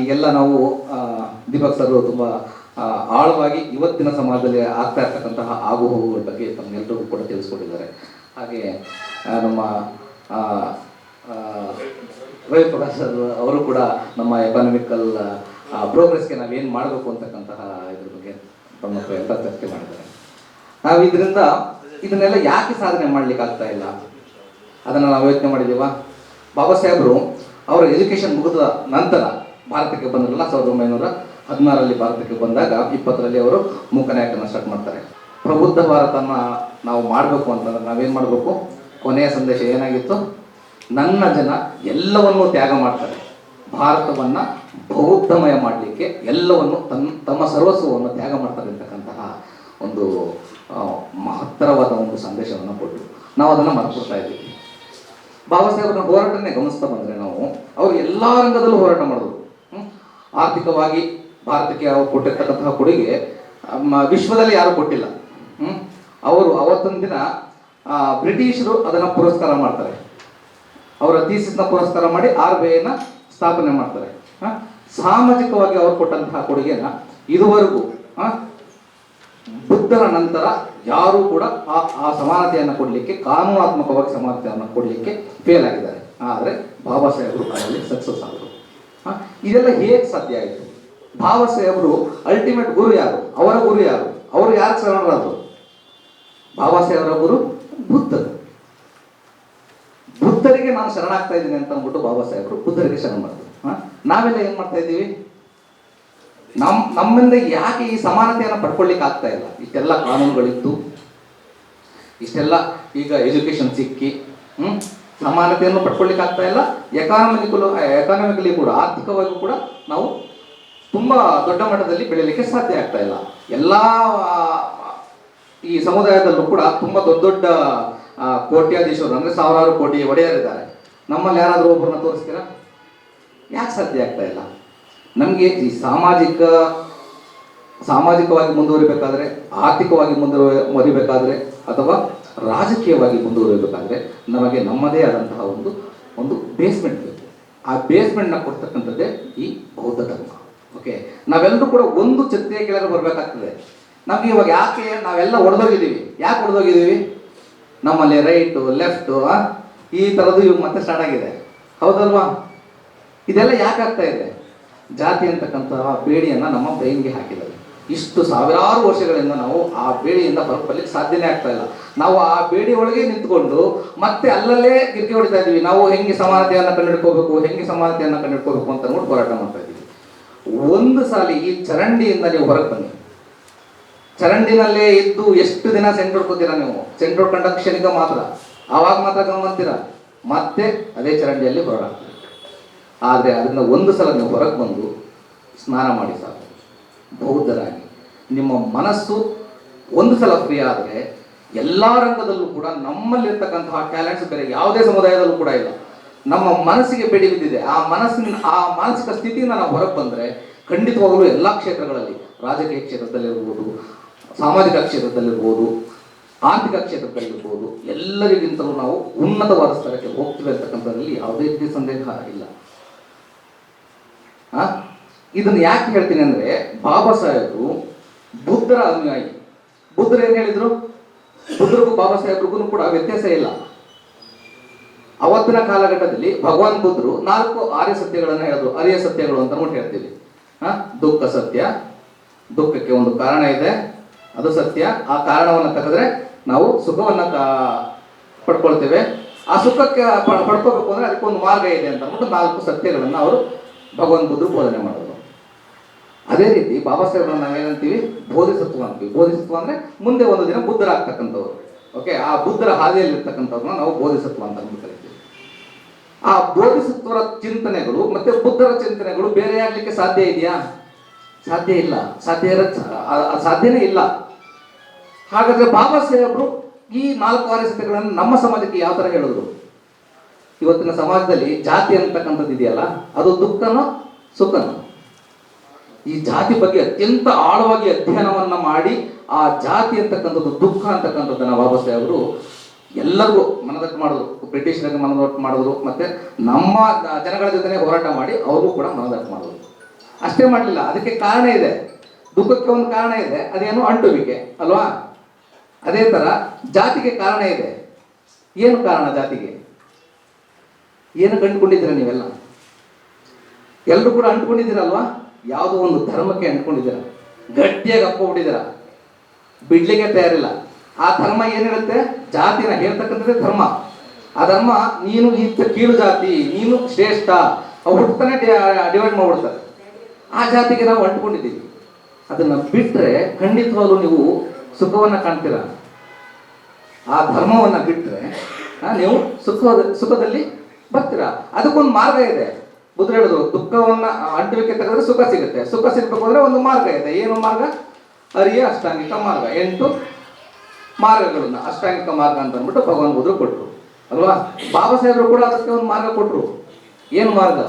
ಈಗೆಲ್ಲ ನಾವು ದೀಪಕ್ ಸರ್ ತುಂಬ ಆಳವಾಗಿ ಇವತ್ತಿನ ಸಮಾಜದಲ್ಲಿ ಆಗ್ತಾ ಇರ್ತಕ್ಕಂತಹ ಆಗು ಹೋಗುಗಳ ಬಗ್ಗೆ ತಮ್ಮೆಲ್ಲರಿಗೂ ಕೂಡ ತಿಳಿಸ್ಕೊಟ್ಟಿದ್ದಾರೆ. ಹಾಗೆ ನಮ್ಮ ರವಿ ಪ್ರಕಾಶ್ ಅವರು ಕೂಡ ನಮ್ಮ ಎಕಾನಮಿಕಲ್ ಪ್ರೋಗ್ರೆಸ್ಗೆ ನಾವೇನು ಮಾಡಬೇಕು ಅಂತಕ್ಕಂತಹ ಇದ್ರ ಬಗ್ಗೆ ತಮ್ಮ ಎಲ್ಲ ಚರ್ಚೆ ಮಾಡಿದ್ದಾರೆ. ನಾವು ಇದರಿಂದ ಇದನ್ನೆಲ್ಲ ಯಾಕೆ ಸಾಧನೆ ಮಾಡ್ಲಿಕ್ಕೆ ಆಗ್ತಾ ಇಲ್ಲ? ಅದನ್ನು ನಾವು ಯೋಚನೆ ಮಾಡಿದ್ದೀವ? ಬಾಬಾ ಸಾಹೇಬ್ರು ಅವರ ಎಜುಕೇಶನ್ ಮುಗಿದ ನಂತರ ಭಾರತಕ್ಕೆ ಬಂದ್ರಲ್ಲ, ಸಾವಿರದ ಒಂಬೈನೂರ ಹದಿನಾರರಲ್ಲಿ ಭಾರತಕ್ಕೆ ಬಂದಾಗ ಇಪ್ಪತ್ತರಲ್ಲಿ ಅವರು ಮೂಕನಾಯಕನ ಸ್ಟಾರ್ಟ್ ಮಾಡ್ತಾರೆ. ಪ್ರಬುದ್ಧ ಭಾರತನ ನಾವು ಮಾಡಬೇಕು ಅಂತಂದ್ರೆ ನಾವೇನು ಮಾಡಬೇಕು? ಕೊನೆಯ ಸಂದೇಶ ಏನಾಗಿತ್ತು? ನನ್ನ ಜನ ಎಲ್ಲವನ್ನೂ ತ್ಯಾಗ ಮಾಡ್ತಾರೆ. ಭಾರತವನ್ನು ಬೌದ್ಧಮಯ ಮಾಡಲಿಕ್ಕೆ ಎಲ್ಲವನ್ನು ತನ್ನ, ತಮ್ಮ ಸರ್ವಸ್ವವನ್ನು ತ್ಯಾಗ ಮಾಡ್ತಾರೆ ಅಂತಕ್ಕಂತಹ ಒಂದು ಮಹತ್ತರವಾದ ಒಂದು ಸಂದೇಶವನ್ನು ಕೊಟ್ಟು ನಾವು ಅದನ್ನು ಮರೆಕೊಡ್ತಾ ಇದ್ದೀವಿ. ಬಾಬಾ ಸಾಹೇಬ್ರನ್ನ ಹೋರಾಟನೇ ಗಮನಿಸ್ತಾ ಬಂದರೆ ನಾವು ಅವರು ಎಲ್ಲ ರಂಗದಲ್ಲೂ ಹೋರಾಟ ಮಾಡಿದ್ರು? ಆರ್ಥಿಕವಾಗಿ ಭಾರತಕ್ಕೆ ಅವರು ಕೊಟ್ಟಿರ್ತಕ್ಕಂತಹ ಕೊಡುಗೆ ವಿಶ್ವದಲ್ಲಿ ಯಾರು ಕೊಟ್ಟಿಲ್ಲ? ಅವರು ಅವತ್ತೊಂದು ದಿನ ಬ್ರಿಟಿಷರು ಅದನ್ನ ಪುರಸ್ಕಾರ ಮಾಡ್ತಾರೆ ಅವರ ಥೀಸಿಸ್ನ ಪುರಸ್ಕಾರ ಮಾಡಿ ಆರ್ ಬಿ ಐನ ಸ್ಥಾಪನೆ ಮಾಡ್ತಾರೆ? ಸಾಮಾಜಿಕವಾಗಿ ಅವರು ಕೊಟ್ಟಂತಹ ಕೊಡುಗೆನ ಇದುವರೆಗೂ ಬುದ್ಧನ ನಂತರ ಯಾರು ಕೂಡ ಆ ಆ ಸಮಾನತೆಯನ್ನು ಕೊಡಲಿಕ್ಕೆ, ಕಾನೂನಾತ್ಮಕವಾಗಿ ಸಮಾನತೆಯನ್ನು ಕೊಡಲಿಕ್ಕೆ ಫೇಲ್ ಆಗಿದ್ದಾರೆ ಆದರೆ ಬಾಬಾ ಸಾಹೇಬರು ಅದರಲ್ಲಿ ಸಕ್ಸಸ್ ಆದರು? ಇದೆಲ್ಲ ಹೇಗೆ ಸಾಧ್ಯ ಆಯಿತು? ಭಾವಸೆ ಅವರು ಅಲ್ಟಿಮೇಟ್ ಗುರು ಯಾರು? ಅವರ ಗುರು ಯಾರು? ಅವರು ಯಾರು ಶರಣರಾದರು? ಭಾವಸೆ ಅವರ ಗುರು ಬುದ್ಧ ಬುದ್ಧರಿಗೆ ನಾನು ಶರಣಾಗ್ತಾ ಇದ್ದೀನಿ ಅಂತ ಅಂದ್ಬಿಟ್ಟು ಬಾಬಾ ಸಾಹೇಬರು ಬುದ್ಧರಿಗೆ ಶರಣ ಮಾಡ್ತಾರೆ? ನಾವೆಲ್ಲ ಏನ್ ಮಾಡ್ತಾ ಇದ್ದೀವಿ? ನಮ್, ನಮ್ಮಿಂದ ಯಾಕೆ ಈ ಸಮಾನತೆಯನ್ನು ಪಡ್ಕೊಳ್ಳಿಕ್ಕೆ ಆಗ್ತಾ ಇಲ್ಲ? ಇಷ್ಟೆಲ್ಲ ಕಾನೂನುಗಳಿತ್ತು. ಇಷ್ಟೆಲ್ಲ ಈಗ ಎಜುಕೇಶನ್ ಸಿಕ್ಕಿ, ಹ್ಮ್? ಸಮಾನತೆಯನ್ನು ಪಡ್ಕೊಳ್ಳಿಕ್ಕೆ ಆಗ್ತಾ ಇಲ್ಲ. ಎಕಾನಮಿಕಲು ಎಕಾನಮಿಕಲಿ ಕೂಡ, ಆರ್ಥಿಕವಾಗಿ ಕೂಡ ನಾವು ತುಂಬಾ ದೊಡ್ಡ ಮಟ್ಟದಲ್ಲಿ ಬೆಳೀಲಿಕ್ಕೆ ಸಾಧ್ಯ ಆಗ್ತಾ ಇಲ್ಲ. ಎಲ್ಲ, ಈ ಸಮುದಾಯದಲ್ಲೂ ಕೂಡ ತುಂಬಾ ದೊಡ್ಡ ದೊಡ್ಡ ಕೋಟ್ಯಾಧೀಶರು, ಅಂದ್ರೆ ಸಾವಿರಾರು ಕೋಟಿ ಒಡೆಯರಿದ್ದಾರೆ. ನಮ್ಮಲ್ಲಿ ಯಾರಾದರೂ ಒಬ್ಬರನ್ನ ತೋರಿಸ್ತೀರಾ? ಯಾಕೆ ಸಾಧ್ಯ ಆಗ್ತಾ ಇಲ್ಲ? ನಮಗೆ ಈ ಸಾಮಾಜಿಕ, ಸಾಮಾಜಿಕವಾಗಿ ಮುಂದುವರಿಬೇಕಾದ್ರೆ, ಆರ್ಥಿಕವಾಗಿ ಮುಂದುವರಿಬೇಕಾದ್ರೆ, ಅಥವಾ ರಾಜಕೀಯವಾಗಿ ಮುಂದುವರಿಬೇಕಾದ್ರೆ ನಮಗೆ ನಮ್ಮದೇ ಆದಂತಹ ಒಂದು ಒಂದು ಬೇಸ್ಮೆಂಟ್ ಬೇಕು. ಆ ಬೇಸ್ಮೆಂಟ್ನ ಕೊಡ್ತಕ್ಕಂಥದ್ದೇ ಈ ಬೌದ್ಧ ಧರ್ಮ. ಓಕೆ ನಾವೆಲ್ಲರೂ ಕೂಡ ಒಂದು ಚಿಂತೆಯ ಕೆಳಗೆ ಬರಬೇಕಾಗ್ತದೆ. ನಮ್ಗೆ ಇವಾಗ ಯಾಕೆ ನಾವೆಲ್ಲ ಒಡೆದೋಗಿದ್ದೀವಿ? ಯಾಕೆ ಹೊಡೆದೋಗಿದ್ದೀವಿ ನಮ್ಮಲ್ಲಿ ರೈಟು ಲೆಫ್ಟು ಈ ಥರದ್ದು ಇವಾಗ ಮತ್ತೆ ಸ್ಟಾರ್ಟ್ ಆಗಿದೆ. ಹೌದಲ್ವಾ? ಇದೆಲ್ಲ ಯಾಕೆ ಆಗ್ತಾ ಇದೆ? ಜಾತಿ ಅಂತಕ್ಕಂತಹ ಬೇಡಿಯನ್ನು ನಮ್ಮ ಬ್ರೈನ್ಗೆ ಹಾಕಿದ್ದಾರೆ. ಇಷ್ಟು ಸಾವಿರಾರು ವರ್ಷಗಳಿಂದ ನಾವು ಆ ಬೇಡಿಯಿಂದ ಹೊರಗೆ ಬರ್ಲಿಕ್ಕೆ ಸಾಧ್ಯನೇ ಆಗ್ತಾ ಇಲ್ಲ. ನಾವು ಆ ಬೇಡಿ ಒಳಗೆ ನಿಂತ್ಕೊಂಡು ಮತ್ತೆ ಅಲ್ಲಲ್ಲೇ ಗಿರ್ಕಿ ಹೊಡಿತಾ ಇದ್ದೀವಿ. ನಾವು ಹೆಂಗೆ ಸಮಾನತೆಯನ್ನು ಕಂಡುಹಿಡ್ಕೋಬೇಕು, ಹೆಂಗೆ ಸಮಾನತೆಯನ್ನು ಕಂಡುಹಿಡ್ಕೋಬೇಕು ಅಂತ ನೋಡಿ ಹೋರಾಟ ಮಾಡ್ತಾ ಇದ್ದೀವಿ. ಒಂದು ಸಾಲಿ ಈ ಚರಂಡಿಯಿಂದ ನೀವು ಹೊರಗೆ ಬನ್ನಿ. ಚರಂಡಿನಲ್ಲೇ ಇದ್ದು ಎಷ್ಟು ದಿನ ಸೆಂಟ್ ಹೊಡ್ಕೋತೀರಾ ನೀವು? ಸೆಂಟ್ ಹೊಡ್ಕೊಂಡ ಕ್ಷಣಿಕ ಮಾತ್ರ. ಆವಾಗ ಮಾತ್ರ ಗಮನಿಸ್ತೀರಾ? ಮತ್ತೆ ಅದೇ ಚರಂಡಿಯಲ್ಲಿ ಹೊರಡಾಗ್ತೀರಿ ಆದರೆ ಅದರಿಂದ ಒಂದು ಸಲ ನೀವು ಹೊರಗೆ ಬಂದು ಸ್ನಾನ ಮಾಡಿ ಸಾಕು. ಬೌದ್ಧರಾಗಿ ನಿಮ್ಮ ಮನಸ್ಸು ಒಂದು ಸಲ ಫ್ರೀ ಆದರೆ ಎಲ್ಲ ರಂಗದಲ್ಲೂ ಕೂಡ ನಮ್ಮಲ್ಲಿರ್ತಕ್ಕಂತಹ ಟ್ಯಾಲೆಂಟ್ಸ್ ಬೇರೆ ಯಾವುದೇ ಸಮುದಾಯದಲ್ಲೂ ಕೂಡ ಇಲ್ಲ. ನಮ್ಮ ಮನಸ್ಸಿಗೆ ಬೆಡಿ ಬಿದ್ದಿದೆ. ಆ ಮನಸ್ಸಿನ, ಆ ಮಾನಸಿಕ ಸ್ಥಿತಿಯಿಂದ ನಾವು ಹೊರಗೆ ಬಂದರೆ ಖಂಡಿತವಾಗಲೂ ಎಲ್ಲ ಕ್ಷೇತ್ರಗಳಲ್ಲಿ, ರಾಜಕೀಯ ಕ್ಷೇತ್ರದಲ್ಲಿರ್ಬೋದು, ಸಾಮಾಜಿಕ ಕ್ಷೇತ್ರದಲ್ಲಿರ್ಬೋದು, ಆರ್ಥಿಕ ಕ್ಷೇತ್ರದಲ್ಲಿರ್ಬೋದು, ಎಲ್ಲರಿಗಿಂತಲೂ ನಾವು ಉನ್ನತವಾದ ಸ್ಥಳಕ್ಕೆ ಹೋಗ್ತೀವಿ ಅಂತಕ್ಕಂಥದ್ರಲ್ಲಿ ಯಾವುದೇ ರೀತಿ ಸಂದೇಹ ಇಲ್ಲ. ಆ? ಇದನ್ನ ಯಾಕೆ ಹೇಳ್ತೀನಿ ಅಂದ್ರೆ ಬಾಬಾ ಸಾಹೇಬ್ರು ಬುದ್ಧರ ಅನುಯಾಯಿ. ಬುದ್ಧರು ಏನ್ ಹೇಳಿದ್ರು? ಬುದ್ಧರಿಗೂ ಬಾಬಾ ಸಾಹೇಬ್ರಿಗೂ ಕೂಡ ವ್ಯತ್ಯಾಸ ಇಲ್ಲ. ಅವತ್ತಿನ ಕಾಲಘಟ್ಟದಲ್ಲಿ ಭಗವಾನ್ ಬುದ್ಧರು ನಾಲ್ಕು ಆರ್ಯ ಸತ್ಯಗಳನ್ನ ಹೇಳಿದ್ರು. ಅರಿಯ ಸತ್ಯಗಳು ಅಂತ ಅಂದ್ಬಿಟ್ಟು ಹೇಳ್ತೀವಿ. ಆ? ದುಃಖ ಸತ್ಯ. ದುಃಖಕ್ಕೆ ಒಂದು ಕಾರಣ ಇದೆ. ಅದು ಸತ್ಯ. ಆ ಕಾರಣವನ್ನು ತೆಗೆದ್ರೆ ನಾವು ಸುಖವನ್ನ ಪಡ್ಕೊಳ್ತೇವೆ. ಆ ಸುಖಕ್ಕೆ ಪಡ್ಕೋಬೇಕು ಅಂದ್ರೆ ಅದಕ್ಕೊಂದು ಮಾರ್ಗ ಇದೆ ಅಂತ ಅಂದ್ಬಿಟ್ಟು ನಾಲ್ಕು ಸತ್ಯಗಳನ್ನ ಅವರು ಭಗವಾನ್ ಬುದ್ಧರು ಬೋಧನೆ ಮಾಡಿದ್ರು. ಅದೇ ರೀತಿ ಬಾಬಾ ಸಾಹೇಬ್ರನ್ನ ನಾವೇನಂತೀವಿ ಬೋಧಿಸತ್ವ ಅಂತೀವಿ. ಬೋಧಿಸತ್ವ ಅಂದ್ರೆ ಮುಂದೆ ಒಂದು ದಿನ ಬುದ್ಧರಾಗ್ತಕ್ಕಂಥವ್ರು. ಓಕೆ ಆ ಬುದ್ಧರ ಹಾದಿಯಲ್ಲಿ ಇರ್ತಕ್ಕಂಥವ್ರನ್ನ ನಾವು ಬೋಧಿಸತ್ವ ಅಂತ ಕರಿತೀವಿ. ಆ ಬೋಧಿಸತ್ವರ ಚಿಂತನೆಗಳು ಮತ್ತೆ ಬುದ್ಧರ ಚಿಂತನೆಗಳು ಬೇರೆ ಆಗ್ಲಿಕ್ಕೆ ಸಾಧ್ಯ ಇದೆಯಾ? ಸಾಧ್ಯ ಇಲ್ಲ. ಸಾಧ್ಯ ಇರ ಸಾಧ್ಯನೇ ಇಲ್ಲ. ಹಾಗಾದ್ರೆ ಬಾಬಾ ಸಾಹೇಬ್ರು ಈ ನಾಲ್ಕು ಆರ್ಯಸತ್ಯಗಳನ್ನು ನಮ್ಮ ಸಮಾಜಕ್ಕೆ ಯಾವ ತರ ಹೇಳಿದ್ರು? ಇವತ್ತಿನ ಸಮಾಜದಲ್ಲಿ ಜಾತಿ ಅಂತಕ್ಕಂಥದ್ದು ಇದೆಯಲ್ಲ, ಅದು ದುಃಖನೋ ಸುಖನೋ? ಈ ಜಾತಿ ಬಗ್ಗೆ ಅತ್ಯಂತ ಆಳವಾಗಿ ಅಧ್ಯಯನವನ್ನ ಮಾಡಿ ಆ ಜಾತಿ ಅಂತಕ್ಕಂಥದ್ದು ದುಃಖ ಅಂತಕ್ಕಂಥದ್ದನ್ನ ಬಾಬಾ ಅವರು ಎಲ್ಲರಿಗೂ ಮನದಟ್ಟು ಮಾಡಿದ್ರು. ಬ್ರಿಟಿಷರಿಗೆ ಮನದಟ್ಟು ಮಾಡಿದ್ರು. ಮತ್ತೆ ನಮ್ಮ ಜನಗಳ ಜೊತೆ ಹೋರಾಟ ಮಾಡಿ ಅವ್ರಿಗೂ ಕೂಡ ಮನದಟ್ಟು ಮಾಡಿದ್ರು. ಅಷ್ಟೇ ಮಾಡಲಿಲ್ಲ. ಅದಕ್ಕೆ ಕಾರಣ ಇದೆ. ದುಃಖಕ್ಕೆ ಒಂದು ಕಾರಣ ಇದೆ. ಅದೇನು ಅಂಟುವಿಕೆ, ಅಲ್ವಾ? ಅದೇ ತರ ಜಾತಿಗೆ ಕಾರಣ ಇದೆ. ಏನು ಕಾರಣ ಜಾತಿಗೆ? ಏನು ಕಂಡುಕೊಂಡಿದ್ದೀರಾ ನೀವೆಲ್ಲ? ಎಲ್ಲರೂ ಕೂಡ ಅಂಟ್ಕೊಂಡಿದ್ದೀರಲ್ವಾ? ಯಾವುದೋ ಒಂದು ಧರ್ಮಕ್ಕೆ ಅಂಟ್ಕೊಂಡಿದ್ದೀರ? ಗಟ್ಟಿಯಾಗಿ ಅಪ್ಪಿಬಿಟ್ಟಿದ್ದೀರ ಬಿಡ್ಲಿಕ್ಕೆ ತಯಾರಿಲ್ಲ. ಆ ಧರ್ಮ ಏನಿರುತ್ತೆ? ಜಾತಿನ ಹೇಳ್ತಕ್ಕಂಥದ್ದೇ ಧರ್ಮ. ಆ ಧರ್ಮ, ನೀನು ಇಂಥ ಕೀಳು ಜಾತಿ, ನೀನು ಶ್ರೇಷ್ಠ, ಅವು ಹುಡ್ತಾನೆ ಡಿವೈಡ್ ಮಾಡ್ಬಿಡ್ತಾರೆ. ಆ ಜಾತಿಗೆ ನಾವು ಅಂಟ್ಕೊಂಡಿದ್ದೀವಿ. ಅದನ್ನ ಬಿಟ್ಟರೆ ಖಂಡಿತವಾಗ್ಲೂ ನೀವು ಸುಖವನ್ನ ಕಾಣ್ತೀರ? ಆ ಧರ್ಮವನ್ನ ಬಿಟ್ಟರೆ ನೀವು ಸುಖ ಸುಖದಲ್ಲಿ ಬರ್ತೀರ? ಅದಕ್ಕೊಂದು ಮಾರ್ಗ ಇದೆ. ಬುದ್ಧ ಹೇಳಿದ್ರು ದುಃಖವನ್ನ ಅಂಟುವಿಕೆ ತೆಗೆದ್ರೆ ಸುಖ ಸಿಗುತ್ತೆ. ಸುಖ ಸಿಗಬೇಕು ಅಂದ್ರೆ ಒಂದು ಮಾರ್ಗ ಇದೆ. ಏನು ಮಾರ್ಗ? ಅರಿಯ ಅಷ್ಟಾಂಗಿಕ ಮಾರ್ಗ. ಎಂಟು ಮಾರ್ಗಗಳನ್ನ. ಅಷ್ಟಾಂಗಿಕ ಮಾರ್ಗ ಅಂತ ಅಂದ್ಬಿಟ್ಟು ಭಗವಾನ್ ಬುದ್ಧರು ಕೊಟ್ರು. ಅಲ್ವಾ? ಬಾಬಾ ಸಾಹೇಬರು ಕೂಡ ಅದಕ್ಕೆ ಒಂದು ಮಾರ್ಗ ಕೊಟ್ರು. ಏನು ಮಾರ್ಗ?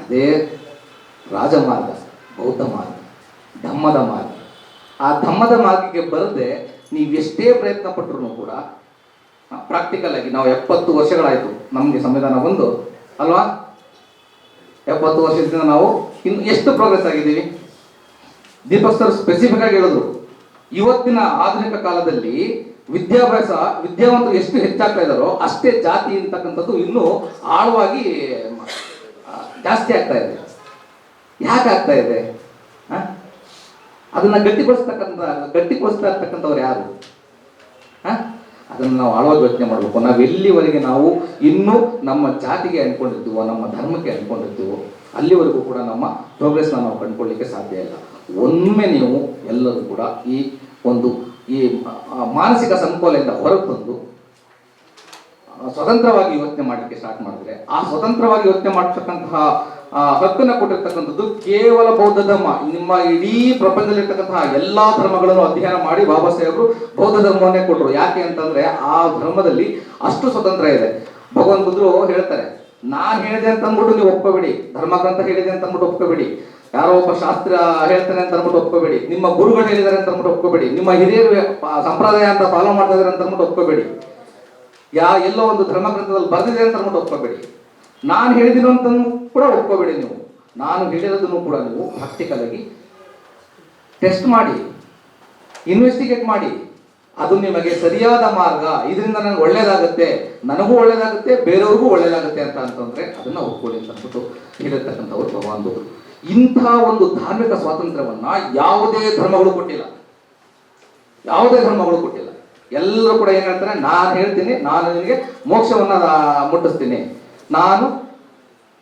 ಅದೇ ರಾಜಮಾರ್ಗ ಬೌದ್ಧ ಮಾರ್ಗ, ಧಮ್ಮದ ಮಾರ್ಗ. ಆ ಧಮ್ಮದ ಮಾರ್ಗಕ್ಕೆ ಬರದೆ ನೀವೆಷ್ಟೇ ಪ್ರಯತ್ನ ಪಟ್ಟರು ಕೂಡ ಪ್ರಾಕ್ಟಿಕಲ್ ಆಗಿ ನಾವು ಎಪ್ಪತ್ತು ವರ್ಷಗಳಾಯಿತು ನಮಗೆ ಸಂವಿಧಾನ ಬಂದು. ಅಲ್ವಾ? ಎಪ್ಪತ್ತು ವರ್ಷದಿಂದ ನಾವು ಇನ್ನು ಎಷ್ಟು ಪ್ರೋಗ್ರೆಸ್ ಆಗಿದ್ದೀವಿ ದೀಪಕ್ ಸರ್ ಸ್ಪೆಸಿಫಿಕ್ ಆಗಿ ಹೇಳಿದ್ರು ಇವತ್ತಿನ ಆಧುನಿಕ ಕಾಲದಲ್ಲಿ ವಿದ್ಯಾಭ್ಯಾಸ, ವಿದ್ಯಾವಂತರು ಎಷ್ಟು ಹೆಚ್ಚಾಗ್ತಾ ಇದ್ದಾರೋ ಅಷ್ಟೇ ಜಾತಿ ಅಂತಕ್ಕಂಥದ್ದು ಇನ್ನೂ ಆಳವಾಗಿ ಜಾಸ್ತಿ ಆಗ್ತಾ ಇದೆ ಯಾಕೆ ಆಗ್ತಾ ಇದೆ? ಅದನ್ನ ಗಟ್ಟಿಗೊಳಿಸ್ತಕ್ಕಂಥ, ಗಟ್ಟಿಗೊಳಿಸ್ತಾ ಇರ್ತಕ್ಕಂಥವ್ರು ಯಾರು? ಅದನ್ನ ನಾವು ಆಳವಾಗಿ ಯೋಚನೆ ಮಾಡಬೇಕು. ನಾವು ಎಲ್ಲಿವರೆಗೆ ನಾವು ಇನ್ನೂ ನಮ್ಮ ಜಾತಿಗೆ ಅಂದ್ಕೊಂಡಿರ್ತೀವೋ ನಮ್ಮ ಧರ್ಮಕ್ಕೆ ಅಂದ್ಕೊಂಡಿರ್ತೀವೋ ಅಲ್ಲಿವರೆಗೂ ಕೂಡ ನಮ್ಮ ಪ್ರೋಗ್ರೆಸ್ನ ನಾವು ಕಂಡುಕೊಳ್ಳಿಕ್ಕೆ ಸಾಧ್ಯ ಇಲ್ಲ. ಒಮ್ಮೆ ನೀವು ಎಲ್ಲರೂ ಕೂಡ ಈ ಒಂದು ಈ ಮಾನಸಿಕ ಸಂಕೋಲೆಯಿಂದ ಹೊರಗೆ ಬಂದು ಸ್ವತಂತ್ರವಾಗಿ ಯೋಚನೆ ಮಾಡಲಿಕ್ಕೆ ಸ್ಟಾರ್ಟ್ ಮಾಡಿದ್ರೆ, ಆ ಸ್ವತಂತ್ರವಾಗಿ ಯೋಚನೆ ಮಾಡತಕ್ಕಂತಹ ಹಕ್ಕನ್ನು ಕೊಟ್ಟಿರ್ತಕ್ಕಂಥದ್ದು ಕೇವಲ ಬೌದ್ಧ ಧರ್ಮ. ನಿಮ್ಮ ಇಡೀ ಪ್ರಪಂಚದಲ್ಲಿರ್ತಕ್ಕಂತಹ ಎಲ್ಲಾ ಧರ್ಮಗಳನ್ನು ಅಧ್ಯಯನ ಮಾಡಿ ಬಾಬಾ ಸಾಹೇಬರು ಬೌದ್ಧ ಧರ್ಮವನ್ನೇ ಕೊಟ್ಟರು ಯಾಕೆ ಅಂತಂದ್ರೆ ಆ ಧರ್ಮದಲ್ಲಿ ಅಷ್ಟು ಸ್ವತಂತ್ರ ಇದೆ. ಭಗವಾನ್ ಬುದ್ಧರು ಹೇಳ್ತಾರೆ, ನಾನು ಹೇಳಿದೆ ಅಂತ ಅಂದ್ಬಿಟ್ಟು ನೀವು ಒಪ್ಕೋಬೇಡಿ. ಧರ್ಮಗ್ರಂಥ ಹೇಳಿದೆ ಅಂತ ಅಂದ್ಬಿಟ್ಟು ಒಪ್ಕೋಬೇಡಿ. ಯಾರೋ ಒಬ್ಬ ಶಾಸ್ತ್ರ ಹೇಳ್ತಾನೆ ಅಂತ ಅಂದ್ಬಿಟ್ಟು ಒಪ್ಕೋಬೇಡಿ. ನಿಮ್ಮ ಗುರುಗಳು ಹೇಳಿದಾರೆ ಅಂತ ಅಂದ್ಬಿಟ್ಟು ಒಪ್ಕೋಬೇಡಿ. ನಿಮ್ಮ ಹಿರಿಯರು ಸಂಪ್ರದಾಯ ಅಂತ ಫಾಲೋ ಮಾಡ್ತಾ ಇದಾರೆ ಅಂತ ಅಂದ್ಬಿಟ್ಟು ಒಪ್ಕೋಬೇಡಿ. ಯಾ ಎಲ್ಲೋ ಒಂದು ಧರ್ಮಗ್ರಂಥದಲ್ಲಿ ಬರೆದಿದೆ ಅಂತ ಅಂದ್ಬಿಟ್ಟು ಒಪ್ಕೋಬೇಡಿ. ನಾನು ಹೇಳಿದಿರೋ ಕೂಡ ಒಪ್ಕೋಬೇಡಿ ನೀವು. ನಾನು ಹೇಳಿರೋದನ್ನು ಕೂಡ ನೀವು ಪ್ರಾಕ್ಟಿಕಲ್ ಆಗಿ ಟೆಸ್ಟ್ ಮಾಡಿ ಇನ್ವೆಸ್ಟಿಗೇಟ್ ಮಾಡಿ. ಅದು ನಿಮಗೆ ಸರಿಯಾದ ಮಾರ್ಗ, ಇದರಿಂದ ನನಗೆ ಒಳ್ಳೇದಾಗುತ್ತೆ, ನನಗೂ ಒಳ್ಳೇದಾಗುತ್ತೆ, ಬೇರೆಯವ್ರಿಗೂ ಒಳ್ಳೇದಾಗುತ್ತೆ ಅಂತ ಅಂತಂದ್ರೆ ಅದನ್ನ ಒಪ್ಕೊಳ್ಳಿ ಅಂತ ಅಂದ್ಬಿಟ್ಟು ಹೇಳಿರ್ತಕ್ಕಂಥವ್ರು ಬುದ್ಧರು. ಇಂಥ ಒಂದು ಧಾರ್ಮಿಕ ಸ್ವಾತಂತ್ರ್ಯವನ್ನ ಯಾವುದೇ ಧರ್ಮಗಳು ಕೊಟ್ಟಿಲ್ಲ. ಯಾವುದೇ ಧರ್ಮಗಳು ಕೊಟ್ಟಿಲ್ಲ. ಎಲ್ಲರೂ ಕೂಡ ಏನು ಹೇಳ್ತಾರೆ, ನಾನು ಹೇಳ್ತೀನಿ, ನಾನು ನಿನಗೆ ಮೋಕ್ಷವನ್ನ ಮುಟ್ಟಿಸ್ತೀನಿ. ನಾನು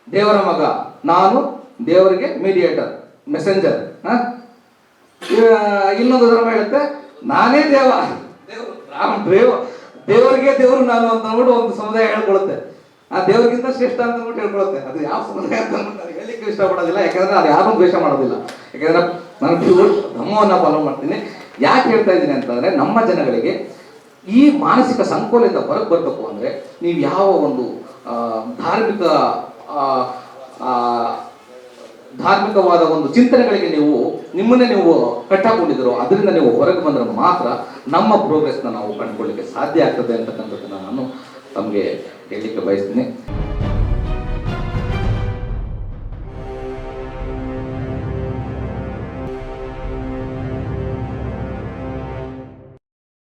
ದೇವರ ಮಗ, ನಾನು ದೇವರಿಗೆ ಮೀಡಿಯೇಟರ್ ಮೆಸೆಂಜರ್ ಇನ್ನೊಂದು ಧರ್ಮ ಹೇಳುತ್ತೆ, ನಾನೇ ದೇವ ದೇವ, ದೇವರಿಗೆ ದೇವರು ನಾನು ಅಂತ ಅಂದ್ಬಿಟ್ಟು ಒಂದು ಸಮುದಾಯ ಹೇಳ್ಕೊಳುತ್ತೆ. ಆ ದೇವರಿಗಿಂತ ಶ್ರೇಷ್ಠ ಅಂತ ಅಂದ್ಬಿಟ್ಟು ಹೇಳ್ಕೊಳುತ್ತೆ. ಅದು ಯಾವ ಸಮುದಾಯ ಅಂತ ನಾನು ಹೇಳಲಿಕ್ಕೆ ಇಷ್ಟಪಡೋದಿಲ್ಲ, ಯಾಕಂದ್ರೆ ಅದು ಯಾರು ದ್ವೇಷ ಮಾಡೋದಿಲ್ಲ. ಯಾಕಂದ್ರೆ ನಾನು ಧರ್ಮವನ್ನ ಫಾಲೋ ಮಾಡ್ತೀನಿ. ಯಾಕೆ ಹೇಳ್ತಾ ಇದ್ದೀನಿ ಅಂತಂದರೆ ನಮ್ಮ ಜನಗಳಿಗೆ ಈ ಮಾನಸಿಕ ಸಂಕೋಲೆಯಿಂದ ಹೊರಗೆ ಬರಬೇಕು ಅಂದ್ರೆ ನೀವು ಯಾವ ಒಂದು ಧಾರ್ಮಿಕ ಧಾರ್ಮಿಕವಾದ ಒಂದು ಚಿಂತನೆಗಳಿಗೆ ನೀವು, ನಿಮ್ಮನ್ನೇ ನೀವು ಕಟ್ಟಾಕೊಂಡಿದ್ದೀರೋ ಅದರಿಂದ ನೀವು ಹೊರಗೆ ಬಂದ್ರೆ ಮಾತ್ರ ನಮ್ಮ ಪ್ರೋಗ್ರೆಸ್ನ ನಾವು ಕಂಡುಕೊಳ್ಳಿಕ್ಕೆ ಸಾಧ್ಯ ಆಗ್ತದೆ ಅಂತಕ್ಕಂಥದ್ದನ್ನು ನಾನು ತಮಗೆ ಹೇಳಲಿಕ್ಕೆ ಬಯಸ್ತೀನಿ.